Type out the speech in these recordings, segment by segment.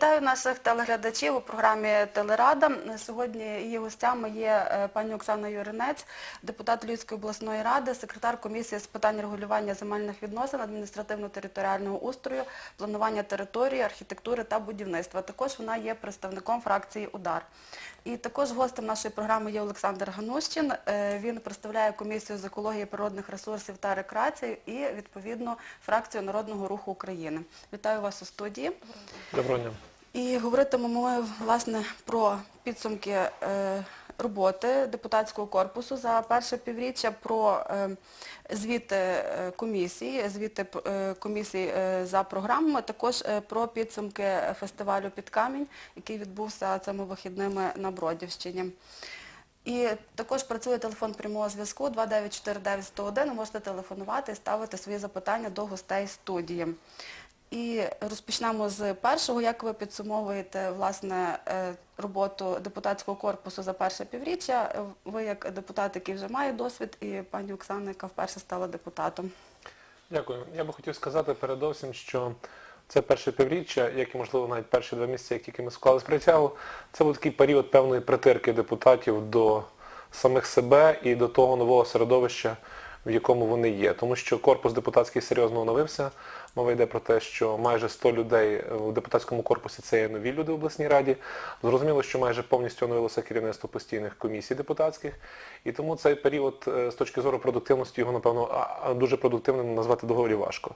Вітаю наших телеглядачів у програмі Телерада. Сьогодні її гостями є е, пані Оксана Юринець, депутат Львівської обласної ради, секретар комісії з питань регулювання земельних відносин, адміністративно-територіального устрою, планування території, архітектури та будівництва. Також вона є представником фракції Удар. І також гостем нашої програми є Олександр Ганущин. Е, Він представляє комісію з екології природних ресурсів та рекреації і відповідно фракцію Народного руху України. Вітаю вас у студії. Доброго дня. І говоритимемо ми власне про підсумки е, роботи депутатського корпусу за перше півріччя, про е, звіти е, комісії, звіти комісії за програмами, також про підсумки фестивалю «Під камінь», який відбувся цими вихідними на Бродівщині. І також працює телефон прямого зв'язку 2949101. Можете телефонувати і ставити свої запитання до гостей студії. І розпочнемо з першого. Як ви підсумовуєте власне е, роботу депутатського корпусу за перше півріччя? Ви як депутат, який вже має досвід, і пані Оксана, яка вперше стала депутатом. Дякую. Я би хотів сказати передовсім, що це перше півріччя, як і можливо навіть перші два місяці, як тільки ми склали з притягу, це був такий період певної притирки депутатів до самих себе і до того нового середовища, в якому вони є. Тому що корпус депутатський серйозно оновився. Мова йде про те, що майже 100 людей у депутатському корпусі це є нові люди в обласній раді. Зрозуміло, що майже повністю оновилося керівництво постійних комісій депутатських. І тому цей період е, з точки зору продуктивності його, напевно, дуже продуктивним назвати доволі важко.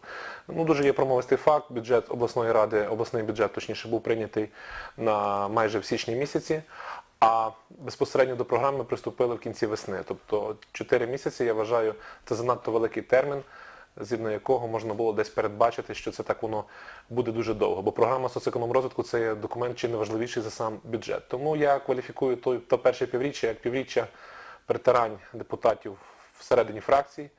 Ну, дуже є промовистий факт. Бюджет обласної ради, обласний бюджет, точніше, був прийнятий на майже в січні місяці. А безпосередньо до програми приступили в кінці весни. Тобто 4 місяці, я вважаю, це занадто великий термін, згідно якого можна було десь передбачити, що це так воно буде дуже довго. Бо програма соцекономрозвитку це є документ чи не важливіший за сам бюджет. Тому я кваліфікую то, то перше півріччя як півріччя притирань депутатів всередині фракцій,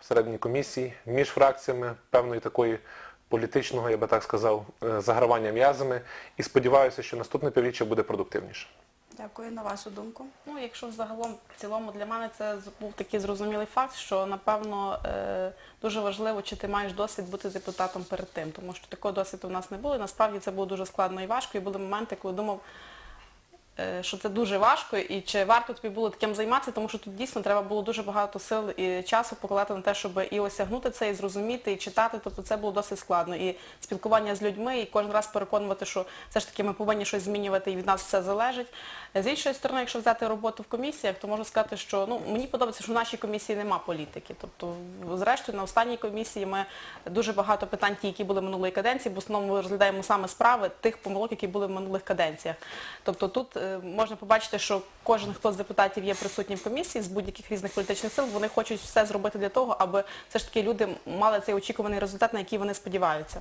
всередині комісій, між фракціями, певної такої політичного, я би так сказав, е, загравання м'язами. І сподіваюся, що наступне півріччя буде продуктивніше. Дякую на вашу думку. Ну, якщо загалом в цілому для мене це був такий зрозумілий факт, що напевно е, дуже важливо, чи ти маєш досвід бути депутатом перед тим, тому що такого досвіду в нас не було. Насправді це було дуже складно і важко. І були моменти, коли думав, що це дуже важко, і чи варто тобі було таким займатися, тому що тут дійсно треба було дуже багато сил і часу покладати на те, щоб і осягнути це, і зрозуміти, і читати. Тобто це було досить складно. І спілкування з людьми, і кожен раз переконувати, що все ж таки ми повинні щось змінювати, і від нас все залежить. З іншої сторони, якщо взяти роботу в комісіях, то можу сказати, що ну мені подобається, що в нашій комісії нема політики. Тобто, зрештою, на останній комісії ми дуже багато питань, ті, які були минулої каденції, бо в основному розглядаємо саме справи тих помилок, які були в минулих каденціях. Тобто тут е, можна побачити, що кожен, хто з депутатів є присутній в комісії з будь-яких різних політичних сил, вони хочуть все зробити для того, аби все ж таки люди мали цей очікуваний результат, на який вони сподіваються.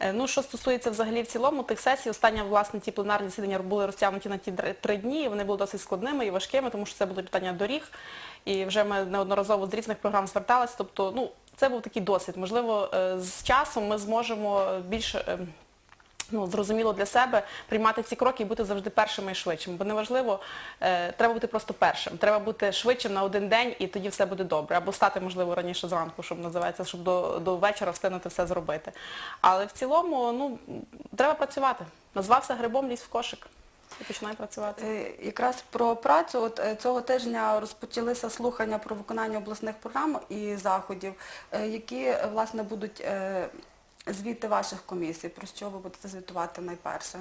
Е, Ну, що стосується взагалі в цілому тих сесій, останні, власне, ті пленарні засідання були розтягнуті на ті три дні, і вони були досить складними і важкими, тому що це були питання доріг, і вже ми неодноразово з різних програм зверталися. Тобто, ну, це був такий досвід. Можливо, е, з часом ми зможемо більше. Ну, зрозуміло для себе приймати ці кроки і бути завжди першими і швидшими. Бо неважливо, е, треба бути просто першим. Треба бути швидшим на один день і тоді все буде добре. Або стати, можливо, раніше зранку, щоб називається, щоб до, до вечора встигнути все зробити. Але в цілому, ну, треба працювати. Назвався грибом, лізь в кошик і починай працювати. Е, Якраз про працю от е, цього тижня розпочалися слухання про виконання обласних програм і заходів, е, які власне будуть звіти ваших комісій. Про що ви будете звітувати найперше?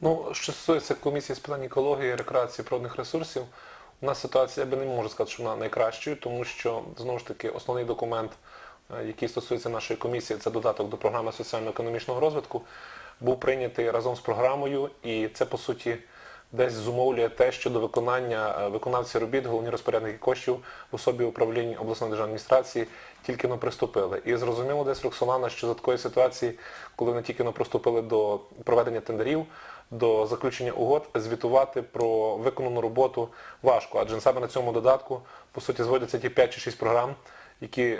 Ну, що стосується комісії з питань екології, рекреації природних ресурсів, у нас ситуація, я би не можу сказати, що вона найкращою, тому що, знову ж таки, основний документ, е, який стосується нашої комісії, це додаток до програми соціально-економічного розвитку, був прийнятий разом з програмою, і це, по суті, десь зумовлює те, що до виконання е, виконавці робіт, головні розпорядники коштів в особі управління обласної державної адміністрації тільки но приступили. І зрозуміло десь Роксолана, що за такої ситуації, коли вони тільки но приступили до проведення тендерів, до заключення угод, звітувати про виконану роботу важко, адже саме на цьому додатку, по суті, зводяться ті 5 чи 6 програм, які е,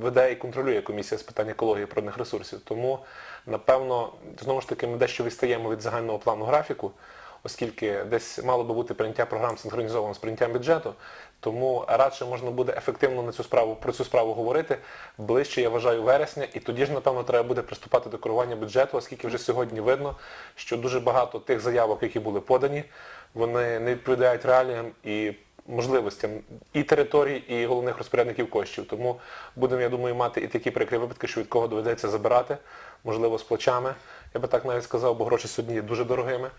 веде і контролює комісія з питань екології природних ресурсів. Тому, напевно, знову ж таки, ми дещо відстаємо від загального плану графіку. Оскільки десь мало би бути прийняття програм синхронізовано з прийняттям бюджету. Тому радше можна буде ефективно на цю справу про цю справу говорити ближче, я вважаю, вересня, і тоді ж, напевно, треба буде приступати до керування бюджету, оскільки вже сьогодні видно, що дуже багато тих заявок, які були подані, вони не відповідають реаліям і можливостям і територій, і головних розпорядників коштів. Тому будемо, я думаю, мати і такі прикрі випадки, що від кого доведеться забирати, можливо, з плечами. Я би так навіть сказав, бо гроші сьогодні є дуже дорогими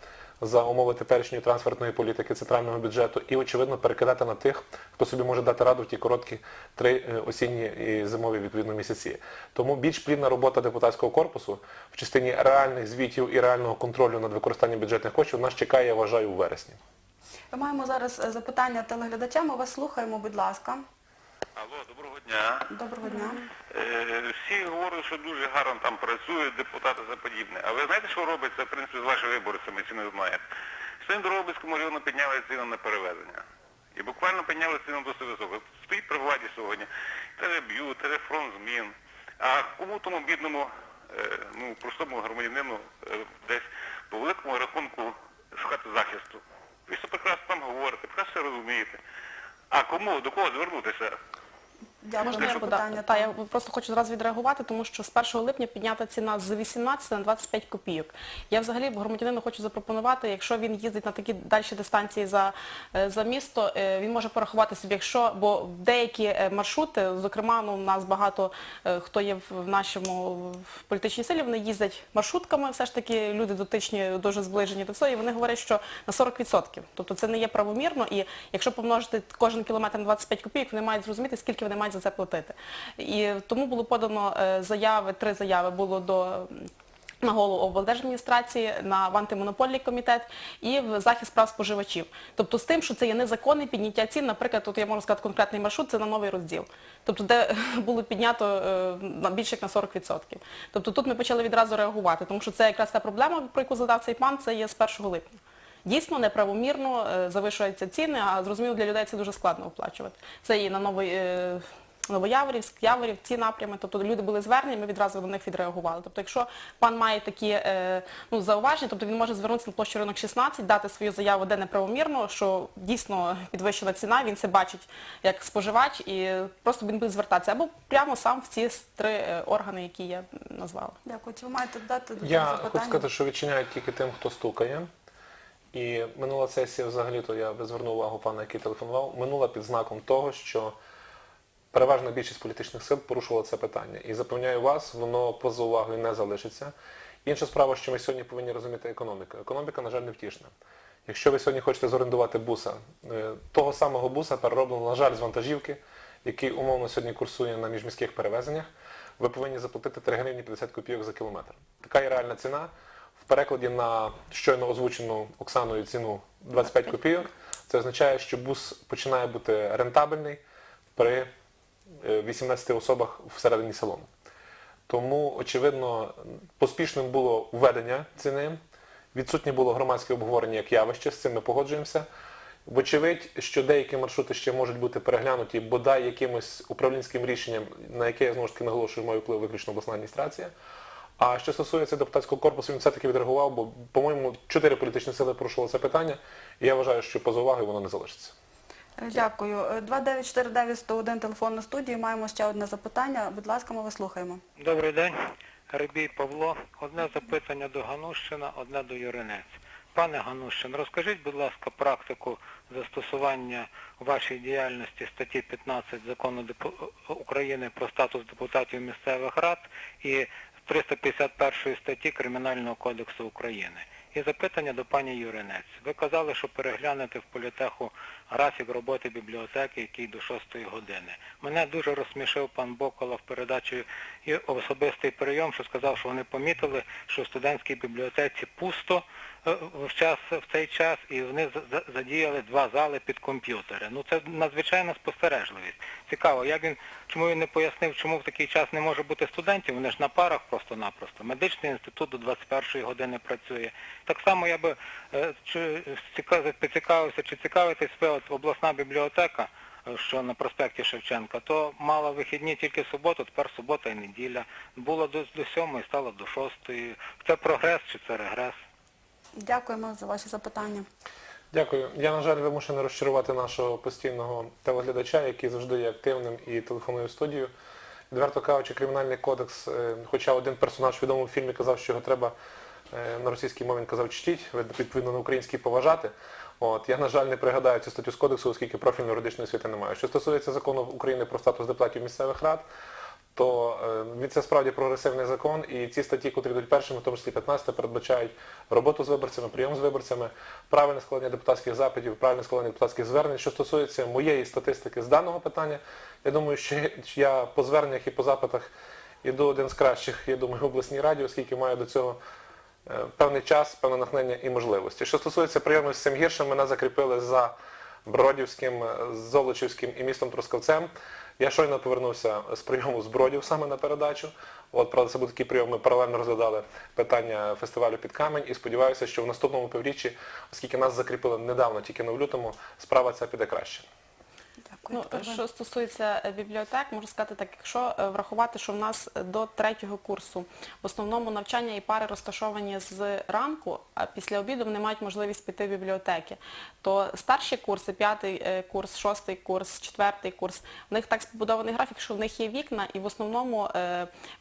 за умови теперішньої трансфертної політики центрального бюджету і, очевидно, перекидати на тих, хто собі може дати раду в ті короткі три е, осінні і зимові відповідно місяці. Тому більш плідна робота депутатського корпусу в частині реальних звітів і реального контролю над використанням бюджетних коштів нас чекає, я вважаю, у вересні. Ми маємо зараз е, запитання телеглядача, ми вас слухаємо, будь ласка. Алло, доброго дня. Доброго дня. Е, всі говорять, що дуже гарно там працюють депутати за подібне. А ви знаєте, що робиться, в принципі, з вашими виборцями, чи не знаєте? В Сендробицькому району підняли ціну на перевезення. І буквально підняли ціну досить високо. Стоїть при владі сьогодні. Телеб'ю, телефон змін. А кому тому бідному, е, ну, простому громадянину е, десь по великому рахунку шукати захисту. Ви все прекрасно там говорите, прекрасно все розумієте. А кому, до кого звернутися? Дякую Можна за я питання. Та, я просто хочу зразу відреагувати, тому що з 1 липня піднята ціна з 18 на 25 копійок. Я взагалі громадянину хочу запропонувати, якщо він їздить на такі далі дистанції за, е, за місто, е, він може порахувати собі, якщо, бо деякі е, маршрути, зокрема, ну, у нас багато хто є в в нашому в політичній силі, вони їздять маршрутками, все ж таки люди дотичні, дуже зближені до всього, і вони говорять, що на 40%. Тобто це не є правомірно, і якщо помножити кожен кілометр на 25 копійок, вони мають зрозуміти, скільки вони мають за це платити. І тому було подано е, заяви, три заяви було до на голову облдержадміністрації, на антимонопольний комітет і в захист прав споживачів. Тобто з тим, що це є незаконне підняття цін, наприклад, тут я можу сказати конкретний маршрут, це на новий розділ. Тобто, де було піднято е, більше як на 40%. Тобто тут ми почали відразу реагувати, тому що це якраз та проблема, про яку задав цей пан, це є з 1 липня. Дійсно неправомірно е, завишуються ціни, а зрозуміло для людей це дуже складно оплачувати. Це і на новий. Новояворівськ, Яворів, ці напрями, тобто люди були звернені, ми відразу до них відреагували. Тобто, якщо пан має такі е, ну, зауваження, тобто він може звернутися на площу ринок 16, дати свою заяву, де неправомірно, що дійсно підвищена ціна, він це бачить як споживач і просто він буде звертатися або прямо сам в ці три е, органи, які я назвала. Дякую. Чи ви маєте додати до Я цього хочу сказати, що відчиняють тільки тим, хто стукає. І минула сесія взагалі-то я би звернув увагу пана, який телефонував, минула під знаком того, що переважна більшість політичних сил порушувала це питання. І запевняю вас, воно поза увагою не залишиться. Інша справа, що ми сьогодні повинні розуміти економіку. Економіка, на жаль, невтішна. Якщо ви сьогодні хочете зорендувати буса, е, того самого буса перероблено, на жаль, з вантажівки, який умовно сьогодні курсує на міжміських перевезеннях, ви повинні заплатити 3 гривні 50 копійок за кілометр. Така є реальна ціна. В перекладі на щойно озвучену Оксаною ціну 25 копійок, це означає, що бус починає бути рентабельний при 18 особах всередині салону. Тому, очевидно, поспішним було введення ціни, відсутнє було громадське обговорення як явище, з цим ми погоджуємося. Вочевидь, що деякі маршрути ще можуть бути переглянуті бодай якимось управлінським рішенням, на яке я знову ж таки наголошую, має вплив виключно обласна адміністрація. А що стосується депутатського корпусу, він все-таки відреагував, бо, по-моєму, чотири політичні сили порушували це питання, і я вважаю, що поза увагою воно не залишиться. Е, Дякую. Е, 2949-101 телефон на студії. Маємо ще одне запитання. Будь ласка, ми вас слухаємо. Добрий день, Рибій Павло. Одне запитання до Ганущина, одне до Юринець. Пане Ганущин, розкажіть, будь ласка, практику застосування вашій діяльності статті 15 Закону України про статус депутатів місцевих рад і 351 статті Кримінального кодексу України. І запитання до пані Юринець. Ви казали, що переглянете в політеху графік роботи бібліотеки, який до 6 години. Мене дуже розсмішив пан Бокола в передачі і особистий прийом, що сказав, що вони помітили, що в студентській бібліотеці пусто е, в, час, в цей час, і вони за- за- задіяли два зали під комп'ютери. Ну це надзвичайна спостережливість. Цікаво, як він, чому він не пояснив, чому в такий час не може бути студентів, вони ж на парах просто-напросто. Медичний інститут до 21-ї години працює. Так само я би е, поцікавився, чи цікавитесь ви от обласна бібліотека, е, що на проспекті Шевченка, то мала вихідні тільки суботу, тепер субота і неділя. Було до, до 7 стало до 6. Це прогрес чи це регрес? Дякуємо за ваші запитання. Дякую. Я, на жаль, вимушений розчарувати нашого постійного телеглядача, який завжди є активним і телефонує в студію. Відверто кажучи, кримінальний кодекс, е, хоча один персонаж в відомому фільмі казав, що його треба е, на російській мові він казав чтіть, відповідно на українській поважати. От, я, на жаль, не пригадаю цю статтю з кодексу, оскільки профільної юридичної освіти немає. Що стосується закону України про статус депутатів місцевих рад, то е, він це справді прогресивний закон, і ці статті, котрі йдуть першими, в тому числі 15, передбачають роботу з виборцями, прийом з виборцями, правильне складання депутатських запитів, правильне складання депутатських звернень. Що стосується моєї статистики з даного питання, я думаю, що я по зверненнях і по запитах іду один з кращих, я думаю, в обласній раді, оскільки маю до цього певний час, певне натхнення і можливості. Що стосується прийомів з цим гіршим, мене закріпили за Бродівським, е, Золочівським і містом Трускавцем. Я щойно повернувся з прийому з Бродів саме на передачу. От, правда, це був такий прийом, ми паралельно розглядали питання фестивалю під камень і сподіваюся, що в наступному півріччі, оскільки нас закріпили недавно, тільки не в лютому, справа ця піде краще. Дякую. Ну, що стосується е, бібліотек, можу сказати так, якщо е, врахувати, що в нас до третього курсу в основному навчання і пари розташовані з ранку, а після обіду вони мають можливість піти в бібліотеки, то старші курси, п'ятий е, курс, шостий курс, четвертий курс, в них так побудований графік, що в них є вікна, і в основному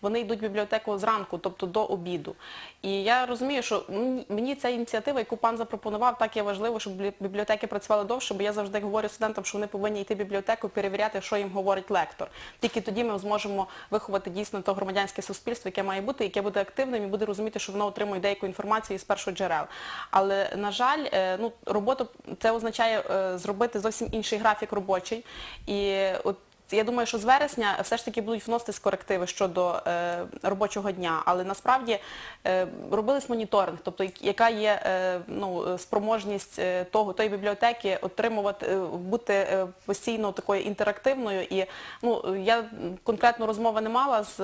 вони йдуть в бібліотеку зранку, тобто до обіду. І я розумію, що мені- мені ця ініціатива, яку пан запропонував, так є важливо, щоб бібліотеки працювали довше, бо я завжди говорю студентам, що вони повинні йти в бібліотеку, перевіряти, що їм говорить лектор. Тільки тоді ми зможемо виховати дійсно то громадянське суспільство, яке має бути, яке буде активним і буде розуміти, що воно отримує деяку інформацію з першого джерел. Але, на жаль, е, ну, роботу це означає е, зробити зовсім інший графік робочий. І от я думаю, що з вересня все ж таки будуть вноситись корективи щодо е, робочого дня, але насправді е, робились моніторинг, тобто яка є е, ну, спроможність е, того, тої бібліотеки отримувати, е, бути е, постійно такою інтерактивною. І ну, я конкретно розмови не мала з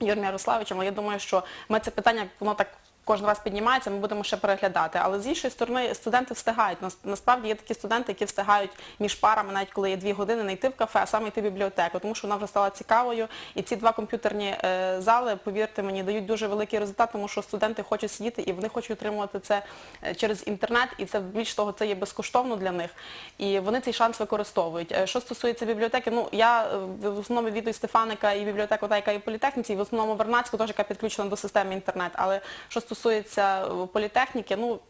Юрієм Ярославовичем, але я думаю, що ми це питання, воно так кожен раз піднімається, ми будемо ще переглядати. Але з іншої сторони, студенти встигають. Насправді є такі студенти, які встигають між парами, навіть коли є дві години, не йти в кафе, а саме йти в бібліотеку, тому що вона вже стала цікавою. І ці два комп'ютерні е, зали, повірте мені, дають дуже великий результат, тому що студенти хочуть сидіти і вони хочуть отримувати це е, через інтернет, і це більш того, це є безкоштовно для них. І вони цей шанс використовують. Е, Що стосується бібліотеки, ну я в основному відаю Стефаника і бібліотеку, та яка є в політехніці, і в основному Вернадську, теж яка підключена до системи інтернет. Але що стосується е, політехніки, ну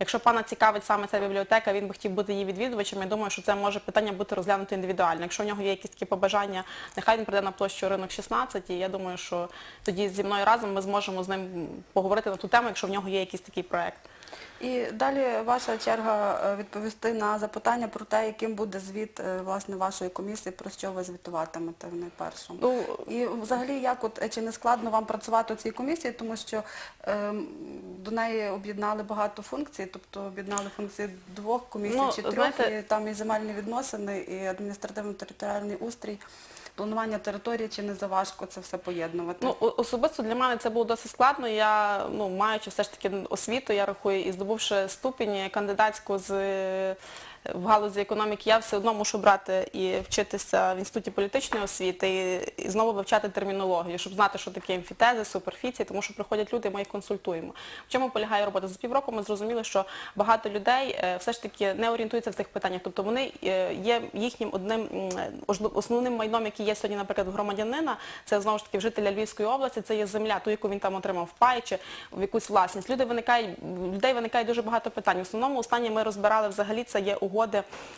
якщо пана цікавить саме ця бібліотека, він би хотів бути її відвідувачем, я думаю, що це може питання бути розглянуто індивідуально. Якщо в нього є якісь такі побажання, нехай він прийде на площу ринок 16, і я думаю, що тоді зі мною разом ми зможемо з ним поговорити на ту тему, якщо в нього є якийсь такий проект. І далі ваша черга е, відповісти на запитання про те, яким буде звіт е, власне вашої комісії, про що ви звітуватимете в найпершому. Ну, І взагалі, як от е, чи не складно вам працювати у цій комісії, тому що ем, до неї об'єднали багато функцій, тобто об'єднали функції двох комісій Ну, чи трьох, знаєте- і там і земельні відносини, і адміністративно-територіальний устрій, планування території, чи не заважко це все поєднувати? Ну, особисто для мене це було досить складно. Я, ну, маючи все ж таки освіту, я рахую, і здобувши ступінь кандидатську з в галузі економіки, я все одно мушу брати і вчитися в інституті політичної освіти і, і знову вивчати термінологію, щоб знати, що таке емфітези, суперфіції, тому що приходять люди, ми їх консультуємо. В чому полягає робота? За півроку ми зрозуміли, що багато людей е, все ж таки не орієнтуються в цих питаннях. Тобто вони е, є їхнім одним основним майном, який є сьогодні, наприклад, громадянина, це знову ж таки жителя Львівської області, це є земля, ту, яку він там отримав в пай чи в якусь власність. Люди виникають, людей виникає дуже багато питань. В основному останні ми розбирали взагалі це є угоди,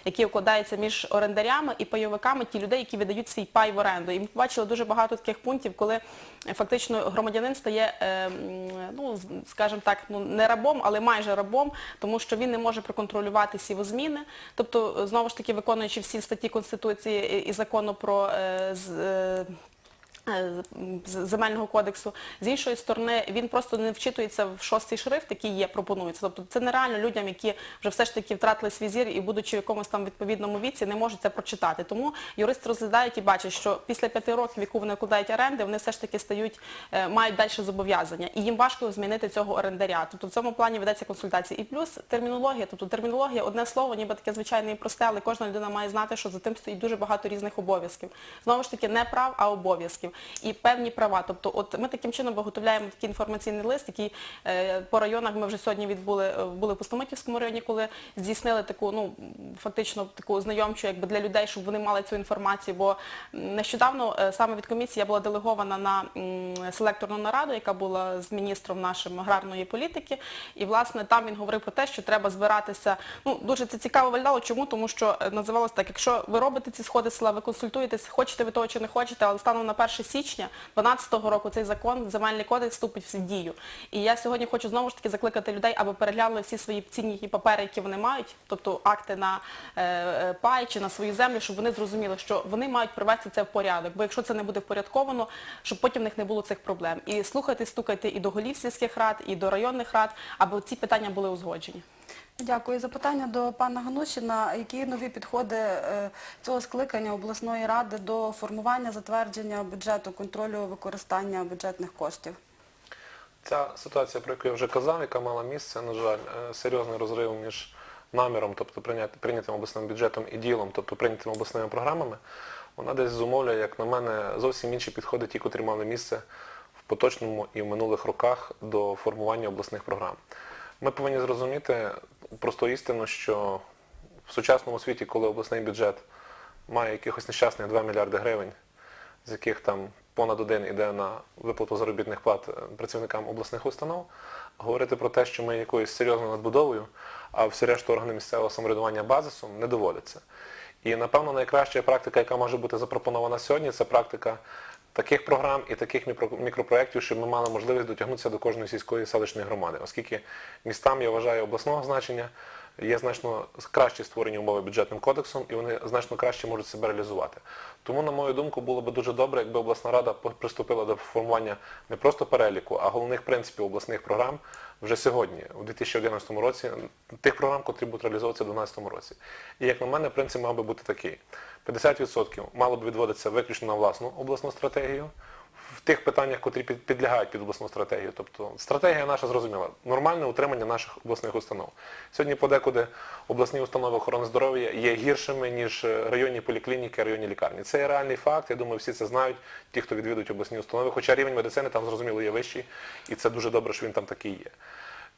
які укладаються між орендарями і пайовиками, ті людей, які видають свій пай в оренду. І ми побачили дуже багато таких пунктів, коли фактично громадянин стає, е, ну скажімо так, ну не рабом, але майже рабом, тому що він не може проконтролювати сівозміни. Тобто, знову ж таки, виконуючи всі статті Конституції і- закону про е, е, земельного кодексу. З іншої сторони, він просто не вчитується в шостий шрифт, який є, пропонується. Тобто це нереально людям, які вже все ж таки втратили свій зір і, будучи в якомусь там відповідному віці, не можуть це прочитати. Тому юристи розглядають і бачать, що після п'яти років, яку вони укладають оренди, вони все ж таки стають, е, мають далі зобов'язання. І їм важко змінити цього орендаря. Тобто в цьому плані ведеться консультація. І плюс термінологія. Тобто термінологія, одне слово, ніби таке звичайне і просте, але кожна людина має знати, що за тим стоїть дуже багато різних обов'язків. Знову ж таки, не прав, а обов'язків. І певні права. Тобто, от ми таким чином виготовляємо такий інформаційний лист, який е, по районах ми вже сьогодні відбули е, були в Пустомитівському районі, коли здійснили таку, ну фактично таку знайомчу, якби для людей, щоб вони мали цю інформацію. Бо нещодавно е, саме від комісії я була делегована на м, селекторну нараду, яка була з міністром нашим аграрної політики. І власне там він говорив про те, що треба збиратися. Ну дуже це цікаво виглядало. Чому? Тому що е, називалось так: якщо ви робите ці сходи села, ви консультуєтесь, хочете ви того чи не хочете, але станом на 1 січня 2012 року цей закон, земельний кодекс вступить в дію. І я сьогодні хочу знову ж таки закликати людей, аби переглянули всі свої цінні папери, які вони мають, тобто акти на е, е, пай чи на свою землю, щоб вони зрозуміли, що вони мають привести це в порядок. Бо якщо це не буде впорядковано, щоб потім в них не було цих проблем. І слухайте, стукайте і до голів сільських рад, і до районних рад, аби ці питання були узгоджені. Дякую. Запитання до пана Ганущина. Які нові підходи е, цього скликання обласної ради до формування, затвердження бюджету, контролю використання бюджетних коштів? Ця ситуація, про яку я вже казав, яка мала місце, на жаль, е, серйозний розрив між наміром, тобто прийнятим обласним бюджетом і ділом, тобто прийнятими обласними програмами, вона десь зумовлює, як на мене, зовсім інші підходи, ті, котрі мали місце в поточному і в минулих роках до формування обласних програм. Ми повинні зрозуміти просту істину, що в сучасному світі, коли обласний бюджет має якихось нещасних 2 мільярди гривень, з яких там понад один іде на виплату заробітних плат е, працівникам обласних установ, говорити про те, що ми якоюсь серйозною надбудовою, а всі решту органи місцевого самоврядування базисом не доводиться. І напевно найкраща практика, яка може бути запропонована сьогодні, це практика таких програм і таких мікропроєктів, щоб ми мали можливість дотягнутися до кожної сільської селищної громади, оскільки містам, я вважаю, обласного значення є значно кращі створені умови бюджетним кодексом, і вони значно краще можуть себе реалізувати. Тому, на мою думку, було б дуже добре, якби обласна рада приступила до формування не просто переліку, а головних принципів обласних програм вже сьогодні, у 2011 році, тих програм, котрі будуть реалізовуватися у 2012 році. І як на мене, принцип мав би бути такий. 50% мало б відводитися виключно на власну обласну стратегію, в тих питаннях, котрі підлягають під обласну стратегію. Тобто стратегія наша зрозуміла, нормальне утримання наших обласних установ. Сьогодні подекуди обласні установи охорони здоров'я є гіршими, ніж е, районні поліклініки, районні лікарні. Це є реальний факт, я думаю, всі це знають, ті, хто відвідують обласні установи, хоча рівень медицини там, зрозуміло, є вищий, і це дуже добре, що він там такий є.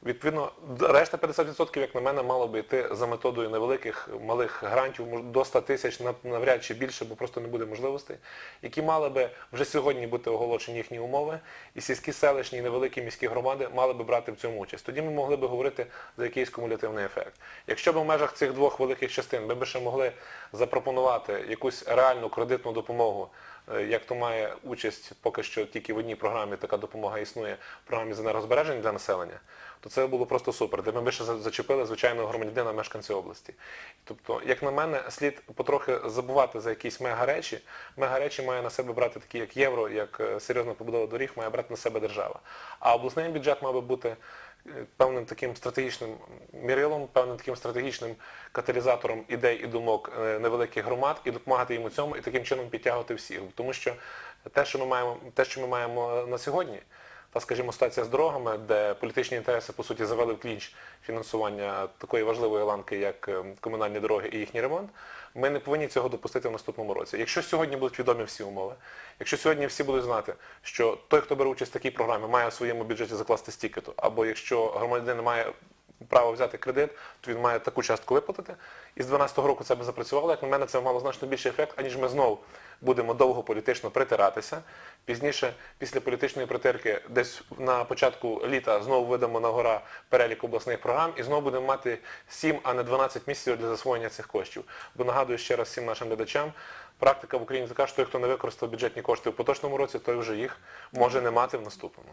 Відповідно, решта 50%, як на мене, мало би йти за методою невеликих малих грантів до 100 тисяч, навряд чи більше, бо просто не буде можливостей, які мали би вже сьогодні бути оголошені їхні умови, і сільські селищні невеликі міські громади мали би брати в цьому участь. Тоді ми могли би говорити за якийсь кумулятивний ефект. Якщо б в межах цих двох великих частин ми б ще могли запропонувати якусь реальну кредитну допомогу, як то має участь поки що тільки в одній програмі така допомога існує, в програмі з енергозбереження для населення, то це було просто супер. Де ми б ще за- зачепили звичайного громадянина мешканців області. Тобто, як на мене, слід потрохи забувати за якісь мега-речі. Мега-речі має на себе брати такі, як євро, як е, серйозна побудова доріг, має брати на себе держава. А обласний бюджет мав би бути е, певним таким стратегічним мірилом, певним таким стратегічним каталізатором ідей і думок е, невеликих громад і допомагати їм у цьому і таким чином підтягувати всіх. Тому що те, що ми маємо, те, що ми маємо на сьогодні, та, скажімо, ситуація з дорогами, де політичні інтереси, по суті, завели в клінч фінансування такої важливої ланки, як е, комунальні дороги і їхній ремонт, ми не повинні цього допустити в наступному році. Якщо сьогодні будуть відомі всі умови, якщо сьогодні всі будуть знати, що той, хто бере участь в такій програмі, має в своєму бюджеті закласти стільки-то, або якщо громадянин має право взяти кредит, то він має таку частку виплатити. І з 2012 року це би запрацювало. Як на мене, це мало значно більший ефект, аніж ми знову будемо довго політично притиратися. Пізніше, після політичної притирки, десь на початку літа знову видамо на гора перелік обласних програм і знову будемо мати 7, а не 12 місяців для засвоєння цих коштів. Бо нагадую ще раз всім нашим глядачам, практика в Україні така, що той, хто не використав бюджетні кошти в поточному році, той вже їх може не мати в наступному.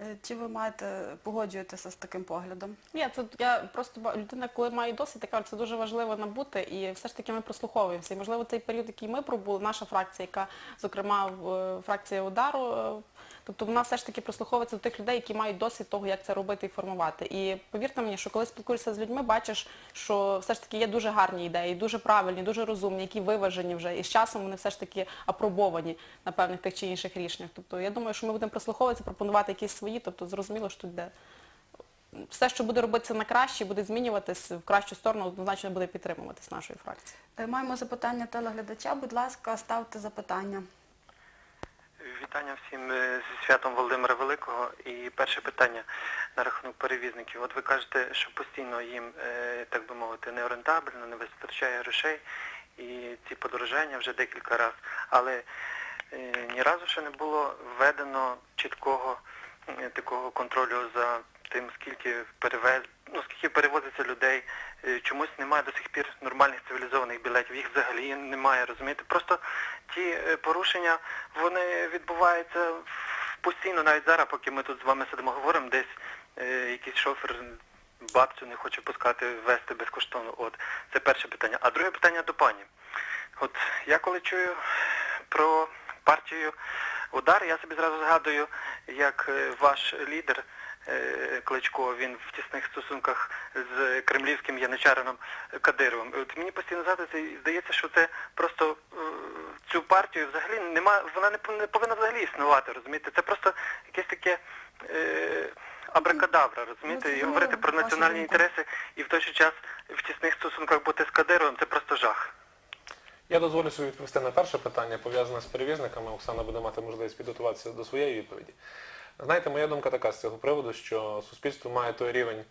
Е, Чи ви маєте погоджуєтеся з таким поглядом? Ні, це я просто людина, коли має досвід, я це дуже важливо набути, і все ж таки ми прослуховуємося. І можливо цей період, який ми пробули, наша фракція, яка, зокрема, е, фракція удару, е, тобто вона все ж таки прослуховується до тих людей, які мають досвід того, як це робити і формувати. І повірте мені, що коли спілкуєшся з людьми, бачиш, що все ж таки є дуже гарні ідеї, дуже правильні, дуже розумні, які виважені вже, і з часом вони все ж таки апробовані на певних тих чи інших рішеннях. Тобто я думаю, що ми будемо прислуховуватися, пропонувати якісь свої, тобто зрозуміло, що тут йде все, що буде робитися на краще, буде змінюватись в кращу сторону, однозначно буде підтримуватись нашою фракцією. Е, Маємо запитання телеглядача. Будь ласка, ставте запитання. Вітання всім е, зі святом Володимира Великого. І перше питання на рахунок перевізників. От ви кажете, що постійно їм, е, так би мовити, не орендабельно, не вистачає грошей і ці подорожання вже декілька разів. Але е, ні разу ще не було введено чіткого такого контролю за тим, скільки перевез, ну скільки перевозиться людей. Е, Чомусь немає до сих пір нормальних цивілізованих білетів, їх взагалі немає, розумієте? Просто ті е, порушення, вони відбуваються постійно, навіть зараз, поки ми тут з вами сидимо говоримо, десь е, якийсь шофер бабцю не хоче пускати вести безкоштовно. От це перше питання. А друге питання до пані. От я коли чую про партію удар, я собі зразу згадую, як е, ваш лідер Кличко, він в тісних стосунках з кремлівським яничарином Кадировим. От мені постійно згадується, і здається, що це просто е, цю партію взагалі нема, вона не, повинна взагалі існувати, розумієте? Це просто якесь таке е, абракадабра, розумієте? Ну, І говорити про національні інтереси і в той же час в тісних стосунках бути з Кадировим, це просто жах. Я дозволю собі відповісти на перше питання, пов'язане з перевізниками. Оксана буде мати можливість підготуватися до своєї відповіді. Знаєте, моя думка така з цього приводу, що суспільство має той рівень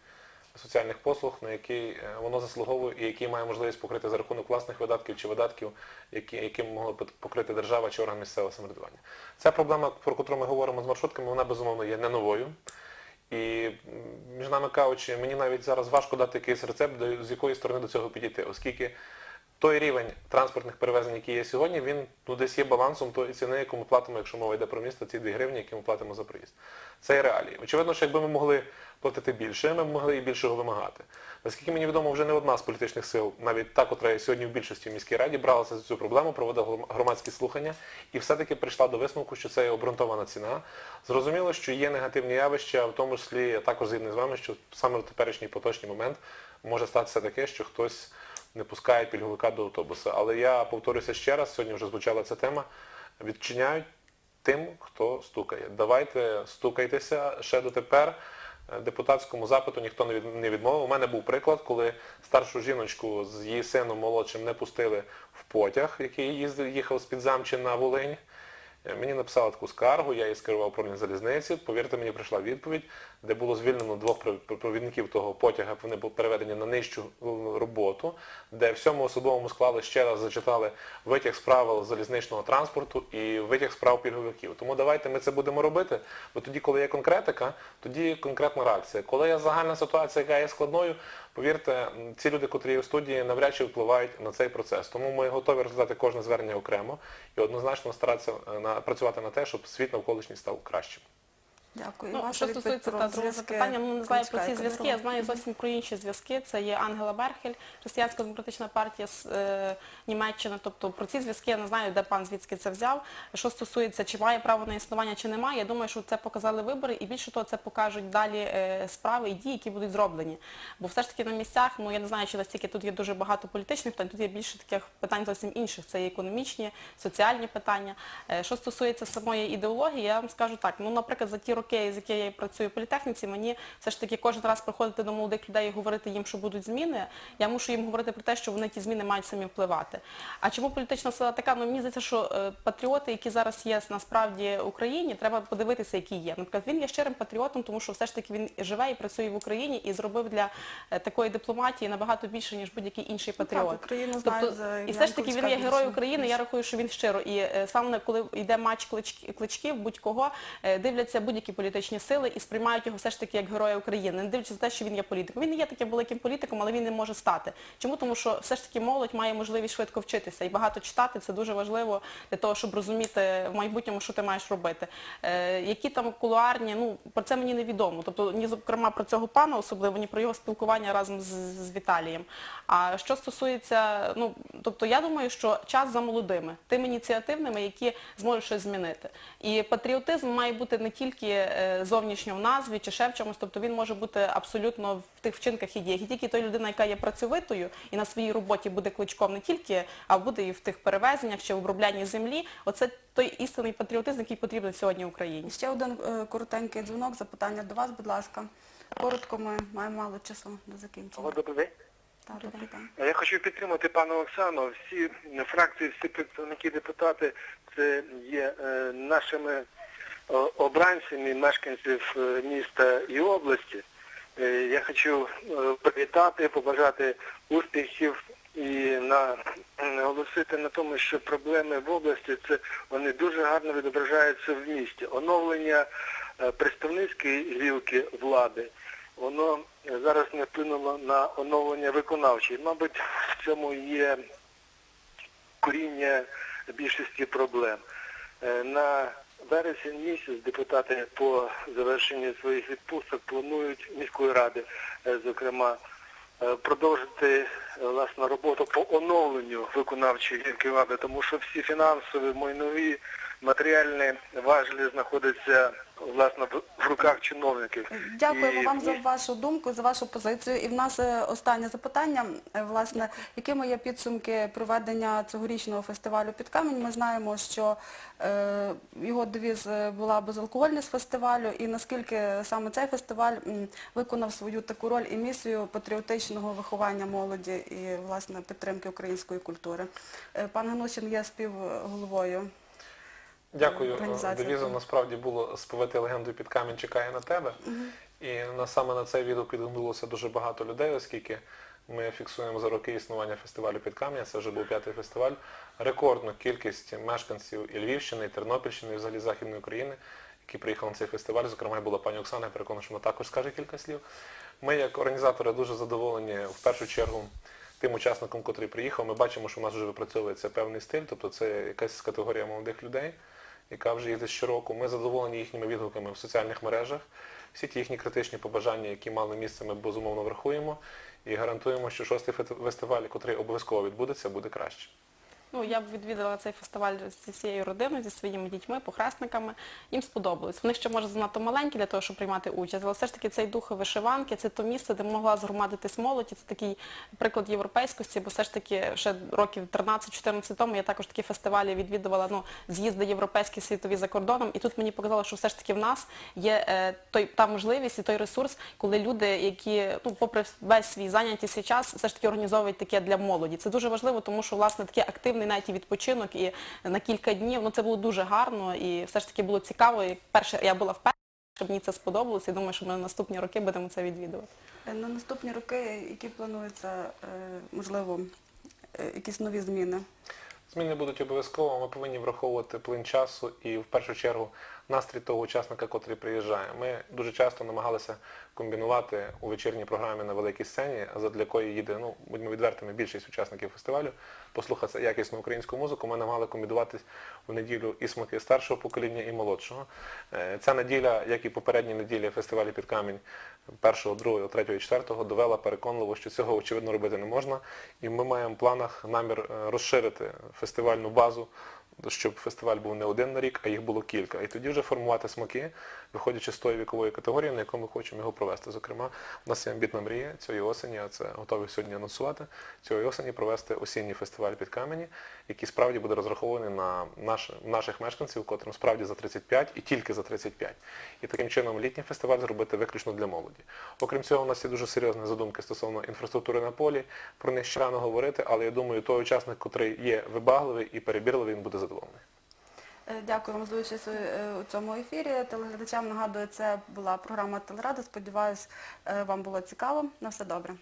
соціальних послуг, на який е, воно заслуговує і який має можливість покрити за рахунок власних видатків чи видатків, які, які могла б покрити держава чи орган місцевого самоврядування. Ця проблема, про яку ми говоримо з маршрутками, вона безумовно є не новою. І між нами кажучи, мені навіть зараз важко дати якийсь рецепт, з якої сторони до цього підійти, оскільки той рівень транспортних перевезень, який є сьогодні, він ну, десь є балансом тої ціни, яку ми платимо, якщо мова йде про місто, ці 2 гривні, які ми платимо за проїзд. Це є реалії. Очевидно, що якби ми могли платити більше, ми б могли і більшого вимагати. Наскільки мені відомо, вже не одна з політичних сил, навіть та, котра сьогодні в більшості в міській раді, бралася за цю проблему, проводила громадські слухання і все-таки прийшла до висновку, що це є обґрунтована ціна. Зрозуміло, що є негативні явища, в тому числі я також згідний з вами, що саме в теперішній поточний момент може статися таке, що хтось не пускає пільговика до автобуса. Але я повторюся ще раз, сьогодні вже звучала ця тема, відчиняють тим, хто стукає. Давайте стукайтеся ще дотепер. Е, Депутатському запиту ніхто не відмовив. У мене був приклад, коли старшу жіночку з її сином молодшим не пустили в потяг, який їздив, їхав з Підзамчі на Волинь. Е, Мені написали таку скаргу, я її скерував управління залізниці. Повірте мені, прийшла відповідь, де було звільнено двох провідників того потяга, вони були переведені на нижчу е, роботу, де всьому особовому складу ще раз зачитали витяг з правил залізничного транспорту і витяг з прав пільговиків. Тому давайте ми це будемо робити, бо тоді, коли є конкретика, тоді конкретна реакція. Коли є загальна ситуація, яка є складною, повірте, ці люди, котрі є в студії, навряд чи впливають на цей процес. Тому ми готові розглядати кожне звернення окремо і однозначно старатися е, працювати на те, щоб світ навколишній став кращим. Дякую. Ну, Ваша що стосується та другого запитання, ну не знаю про ці зв'язки, я знаю зовсім про інші зв'язки. Це є Ангела Берхель, Християнська демократична партія з е, Німеччини. Тобто про ці зв'язки я не знаю, де пан звідки це взяв. Що стосується, чи має право на існування, чи немає, я думаю, що це показали вибори, і більше того, це покажуть далі е, справи і дії, які будуть зроблені. Бо все ж таки на місцях, ну я не знаю, чи настільки тут є дуже багато політичних питань, тут є більше таких питань зовсім інших. Це є економічні, соціальні питання. Е, Що стосується самої ідеології, я вам скажу так. Ну, наприклад, за ті роки, з якими я працюю в політехніці, мені все ж таки кожен раз приходити до молодих людей і говорити їм, що будуть зміни. Я мушу їм говорити про те, що вони ті зміни мають самі впливати. А чому політична сила така? Ну мені здається, що е, патріоти, які зараз є насправді в Україні, треба подивитися, які є. Наприклад, він є щирим патріотом, тому що все ж таки він живе і працює в Україні і зробив для е, такої дипломатії набагато більше, ніж будь-який інший Ну, так, патріот. Україну знають за і все ж таки він є герой. України. Я рахую, що він щиро. І е, саме коли йде матч кличків, будь-кого дивляться будь-які політичні сили і сприймають його все ж таки як героя України, не дивлячись на те, що він є політиком. Він не є таким великим політиком, але він не може стати. Чому? Тому що все ж таки молодь має можливість швидко вчитися і багато читати. Це дуже важливо для того, щоб розуміти в майбутньому, що ти маєш робити. Е, які там кулуарні, ну про це мені невідомо. Тобто ні зокрема про цього пана особливо, ні про його спілкування разом з, з Віталієм. А що стосується, ну тобто я думаю, що час за молодими, тими ініціативними, які зможуть щось змінити. І патріотизм має бути не тільки зовнішньо в назві чи ще в чомусь, тобто він може бути абсолютно в тих вчинках і діях. І тільки той людина, яка є працьовитою і на своїй роботі буде кличком не тільки, а буде і в тих перевезеннях чи в оброблянні землі. Оце той істинний патріотизм, який потрібен сьогодні Україні. Ще один е, коротенький дзвінок, запитання до вас, будь ласка. Коротко, ми маємо мало часу до закінчення. Добрий день. Так, добрий день. Я хочу підтримати пану Оксану. Всі фракції, всі представники депутати це є е, нашими о, обранцями мешканців е, міста і області. Е, я хочу е, привітати, побажати успіхів і наголосити на тому, що проблеми в області це вони дуже гарно відображаються в місті. Оновлення е, представницької гілки влади воно зараз не вплинуло на оновлення виконавчої. Мабуть, в цьому є коріння більшості проблем. Е, На вересень місяць депутати по завершенні своїх відпусток планують міської ради, е, зокрема, е, продовжити власну роботу по оновленню виконавчої гілки влади, тому що всі фінансові, майнові, матеріальні важелі знаходяться власне в- руках чиновників. Дякуємо І вам за вашу думку, за вашу позицію. І в нас е, останнє запитання. Е, Власне, якими є підсумки проведення цьогорічного фестивалю під камінь? Ми знаємо, що е, його девіз е, була безалкогольність фестивалю, і наскільки саме цей фестиваль виконав свою таку роль і місію патріотичного виховання молоді і власне підтримки української культури. Пан Ганушин є співголовою. Дякую. Організація. Девізом насправді було сповити легенду під камінь чекає на тебе. І на, саме на цей відгук відгукнулося дуже багато людей, оскільки ми фіксуємо за роки існування фестивалю під камінь, це вже був п'ятий фестиваль, рекордну кількість мешканців і Львівщини, і Тернопільщини, і взагалі Західної України, які приїхали на цей фестиваль. Зокрема, і була пані Оксана, я переконаний, що вона також скаже кілька слів. Ми, як організатори, дуже задоволені в першу чергу тим учасником, котрий приїхав. Ми бачимо, що в нас вже випрацьовується певний стиль, тобто це якась категорія молодих людей, яка вже їде щороку. Ми задоволені їхніми відгуками в соціальних мережах. Всі ті їхні критичні побажання, які мали місце, ми безумовно врахуємо і гарантуємо, що шостий фестиваль, який обов'язково відбудеться, буде краще. Ну, я б відвідала цей фестиваль зі всією родиною, зі своїми дітьми, похресниками. Їм сподобалось. Вони ще, може, занадто маленькі для того, щоб приймати участь, але все ж таки цей дух вишиванки, це то місце, де могла згромадитись молодь, і це такий приклад європейськості, бо все ж таки ще років 13-14 тому я також такі фестивалі відвідувала, ну, з'їзди європейські, світові за кордоном, і тут мені показало, що все ж таки в нас є е, той, та можливість і той ресурс, коли люди, які, ну, попри весь свій зайнятість час, все ж таки організовують таке для молоді. Це дуже важливо, тому що, власне, такий активний навіть і відпочинок, і на кілька днів, ну, це було дуже гарно, і все ж таки було цікаво. І перше, я була вперше, щоб мені це сподобалося, і думаю, що ми на наступні роки будемо це відвідувати. Е, На наступні роки, які плануються, е, можливо, е, якісь нові зміни? Зміни будуть обов'язково, ми повинні враховувати плин часу і в першу чергу настрій того учасника, котрий приїжджає. Ми дуже часто намагалися комбінувати у вечірній програмі на великій сцені, задля якої їде, ну, будьмо відвертими, більшість учасників фестивалю, послухати якісну українську музику. Ми намагали комбінувати в неділю і смаки старшого покоління, і молодшого. Е, Ця неділя, як і попередні неділі фестивалі під камінь першого, другого, третього і четвертого, довела переконливо, що цього очевидно робити не можна. І ми маємо в планах намір е, розширити фестивальну базу, щоб фестиваль був не один на рік, а їх було кілька. І тоді вже формувати смаки, виходячи з тої вікової категорії, на яку ми хочемо його провести. Зокрема, у нас є амбітна мрія цієї осені, а це готові сьогодні анонсувати, цієї осені провести осінній фестиваль під камені, який справді буде розрахований на наш, наших мешканців, котрим справді за 35 і тільки за 35. І таким чином літній фестиваль зробити виключно для молоді. Окрім цього, у нас є дуже серйозні задумки стосовно інфраструктури на полі. Про них ще рано говорити, але я думаю, той учасник, котрий є вибагливий і перебірливий, він буде задоволений. Вам за участь у- цьому ефірі. Телеглядачам нагадую, це була програма Телерада. Сподіваюсь, е, вам було цікаво. На все добре.